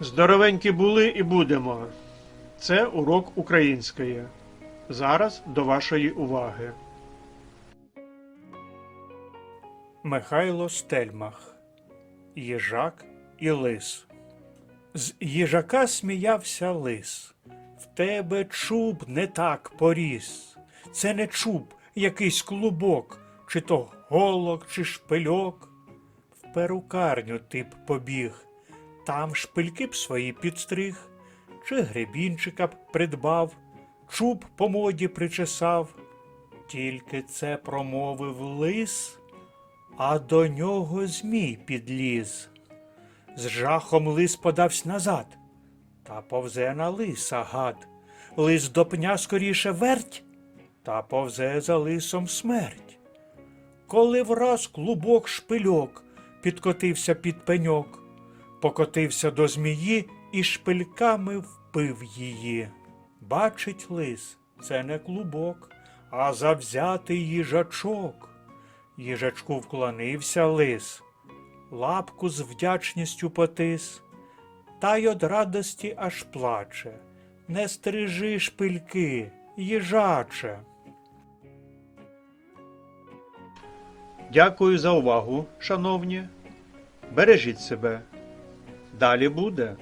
Здоровенькі були і будемо. Це урок української. Зараз до вашої уваги. Михайло Стельмах Їжак і лис. З їжака сміявся лис. В тебе чуб не так поріс. Це не чуб, якийсь клубок, чи то голок, чи шпильок. В перукарню ти б побіг, там шпильки б свої підстриг, чи гребінчика б придбав, чуб по моді причесав. Тільки це промовив лис, а до нього змій підліз. З жахом лис подавсь назад, та повзе на лиса гад. Лис до пня скоріше верть, та повзе за лисом смерть. Коли враз клубок шпильок підкотився під пеньок, покотився до змії і шпильками впив її. Бачить лис, це не клубок, а завзятий їжачок. Їжачку вклонився лис, лапку з вдячністю потис, та й од радості аж плаче. Не стрижи шпильки, їжаче. Дякую за увагу, шановні. Бережіть себе. Dali Buda.